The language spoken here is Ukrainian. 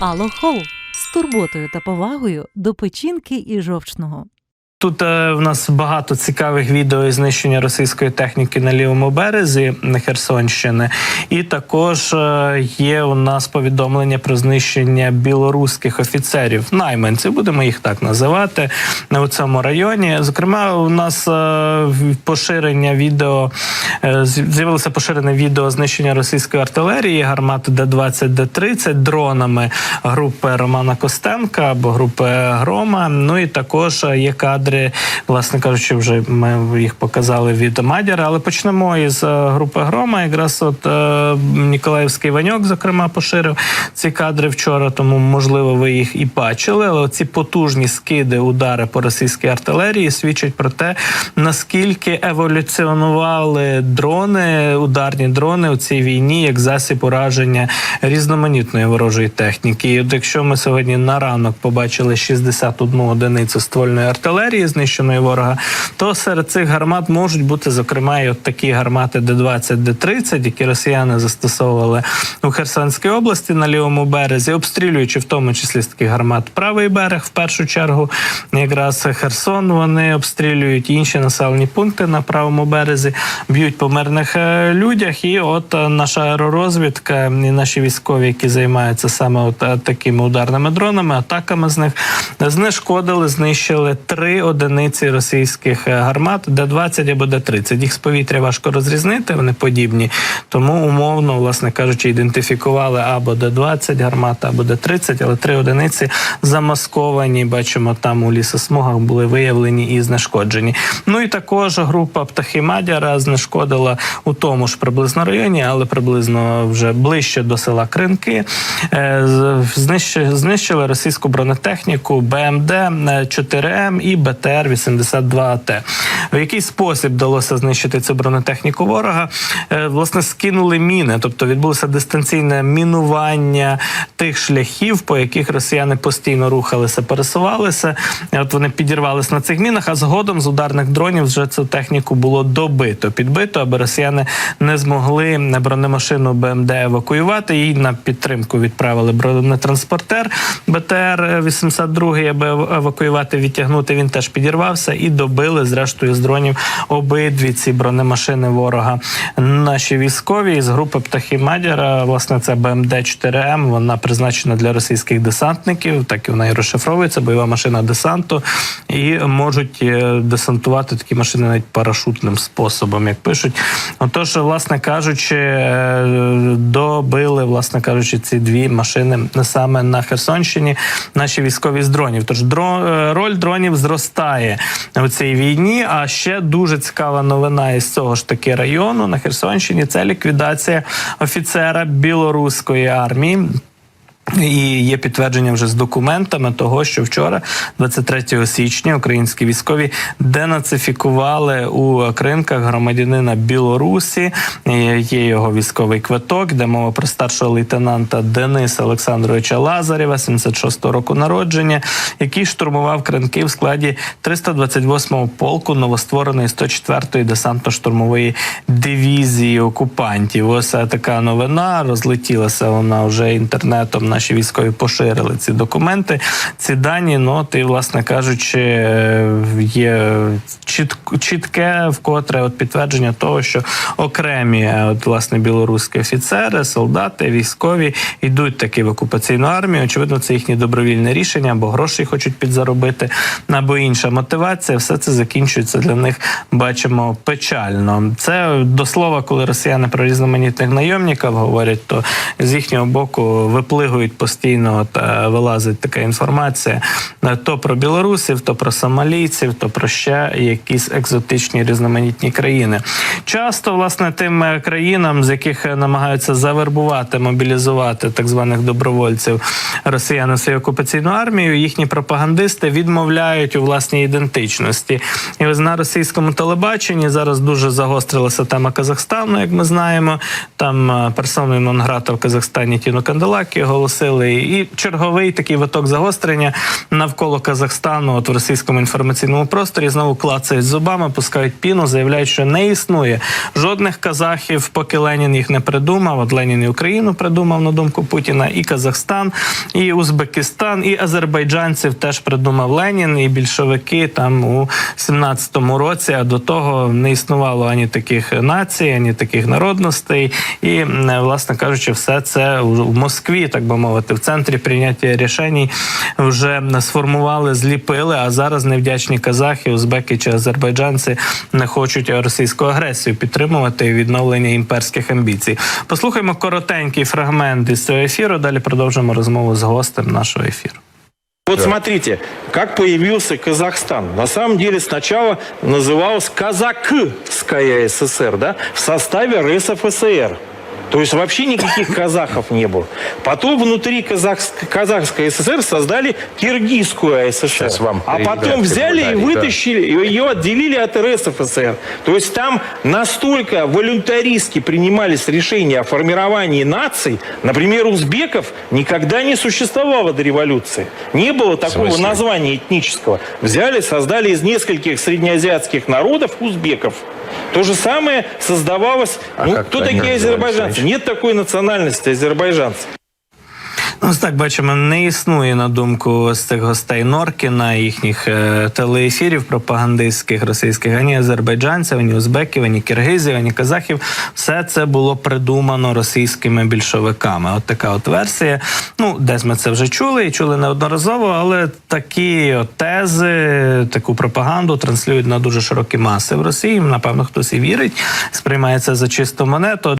Алохол з турботою та повагою до печінки і жовчного. Тут е, в нас багато цікавих відео із знищення російської техніки на лівому березі Херсонщини, і також е, є у нас повідомлення про знищення білоруських офіцерів, найманців, будемо їх так називати у цьому районі. Зокрема, у нас е, поширення відео е, з'явилося поширене відео знищення російської артилерії, гармати Д-20, Д-30 дронами групи Романа Костенка або групи Грома. Ну і також е, є кадри, власне кажучи, вже ми їх показали від Мадяра. Але почнемо із е, групи Грома. Якраз от е, Ніколаївський Ваньок, зокрема, поширив ці кадри вчора, тому можливо ви їх і бачили. Але ці потужні скиди, удари по російській артилерії свідчать про те, наскільки еволюціонували дрони, ударні дрони у цій війні як засіб ураження різноманітної ворожої техніки. І от якщо ми сьогодні на ранок побачили 61 одиницю ствольної артилерії, знищеної ворога, то серед цих гармат можуть бути зокрема і от такі гармати Д-20, Д-30, які росіяни застосовували у Херсонській області на лівому березі, обстрілюючи в тому числі з таких гармат правий берег в першу чергу. Якраз Херсон вони обстрілюють інші населені пункти на правому березі, б'ють по мирних е, людях. І от е, наша аеророзвідка і наші військові, які займаються саме от е, такими ударними дронами, атаками з них знешкодили, знищили три одиниці російських е, гармат, Д-20 або Д-30. Їх з повітря важко розрізнити, вони подібні. Тому умовно, власне кажучи, ідентифікували або Д-20 гармата, або Д-30, але три одиниці замасковані. Бачимо, там у лісосмугах були виявлені і знешкоджені. Ну і також група птахи Мадяра знешкодила у тому ж приблизно районі, але приблизно вже ближче до села Кринки. Е, Знищили російську бронетехніку БМД 4М і БТР 82 АТ. В який спосіб вдалося знищити цю бронетехніку ворога? Е, Власне, скинули міни, тобто відбулося дистанційне мінування тих шляхів, по яких росіяни постійно рухалися, пересувалися. От вони підірвалися на цих мінах, а згодом з ударних дронів вже цю техніку було добито, підбито, аби росіяни не змогли бронемашину БМД евакуювати. Їй на підтримку відправили бронетранспортер БТР 82 аби евакуювати, відтягнути. Він теж підірвався і добили зрештою з дронів обидві ці бронемашини ворога. Наші військові з групи птахи Мадяра, власне, це БМД 4М. Вона призначена для російських десантників, так і вона і розшифровується. Бойова машина десанту, і можуть е, десантувати такі машини навіть парашутним способом, як пишуть. Отож, власне кажучи, е, добили, власне кажучи, ці дві машини саме на Херсонщині. Наші військові з дронів. Тож дро, е, роль дронів зростає у цій війні. А ще дуже цікава новина із цього ж таки району на Херсонщині. Це ліквідація офіцера білоруської армії. І є підтвердження вже з документами того, що вчора, 23 січня, українські військові денацифікували у кринках громадянина Білорусі. Е, Є його військовий квиток, де мова про старшого лейтенанта Дениса Олександровича Лазарєва, 76-го року народження, який штурмував кринки в складі 328-го полку новоствореної 104-ї десантно-штурмової дивізії окупантів. Ось така новина розлетілася вона вже інтернетом. Наші військові поширили ці документи, ці дані. Ну і, власне кажучи, е, є чітк- чітке вкотре от підтвердження того, що окремі е, от, власне білоруські офіцери, солдати, військові йдуть таки в окупаційну армію. Очевидно, це їхнє добровільне рішення, або гроші хочуть підзаробити, або інша мотивація. Все це закінчується для них. Бачимо печально. Це до слова, коли росіяни про різноманітних найомників говорять, то з їхнього боку виплигують постійно. От е, вилазить така інформація е, то про білорусів, то про сомалійців, то про ще якісь екзотичні різноманітні країни. Часто, власне, тим е, країнам, з яких намагаються завербувати, мобілізувати так званих добровольців росіяни свою окупаційну армію, їхні пропагандисти відмовляють у власній ідентичності. І ось на російському телебаченні зараз дуже загострилася тема Казахстану, як ми знаємо. Там персоною нон-грата в Казахстані Тіну Канделакі оголосили сили. І черговий такий виток загострення навколо Казахстану. От в російському інформаційному просторі знову клацають зубами, пускають піну, заявляють, що не існує жодних казахів, поки Ленін їх не придумав. От Ленін і Україну придумав на думку Путіна, і Казахстан, і Узбекистан, і азербайджанців теж придумав Ленін, і більшовики там у 17-му році. А до того не існувало ані таких націй, ані таких народностей. І м, власне кажучи, все це в Москві, так би мовити, в центрі прийняття рішень вже сформували, зліпили. А зараз невдячні казахи, узбеки чи азербайджанці не хочуть російську агресію підтримувати і відновлення імперських амбіцій. Послухаймо коротенький фрагмент із цього ефіру. Далі продовжимо розмову з гостем нашого ефіру. Вот смотрите, как появился Казахстан. На самом деле сначала называлась Казакская ССР, да, в составе РСФСР. То есть вообще никаких казахов не было. Потом внутри казахск- Казахской ССР создали Киргизскую ССР. Вам а потом взяли и да. вытащили, и ее отделили от РСФСР. То есть там настолько волюнтаристски принимались решения о формировании наций, например, узбеков никогда не существовало до революции. Не было такого названия этнического. Взяли, создали из нескольких среднеазиатских народов узбеков. То же самое создавалось... А ну, кто такие азербайджанцы? Нет такой национальности азербайджанцев. Ось так бачимо, не існує на думку з цих гостей Норкіна, їхніх е, телеефірів пропагандистських російських ані азербайджанців, ані узбеків, ані киргизів, ані казахів. Все це було придумано російськими більшовиками. От така от версія. Ну, десь ми це вже чули і чули неодноразово, але такі от тези, таку пропаганду транслюють на дуже широкі маси в Росії. Напевно, хтось і вірить, сприймає це за чисту монету.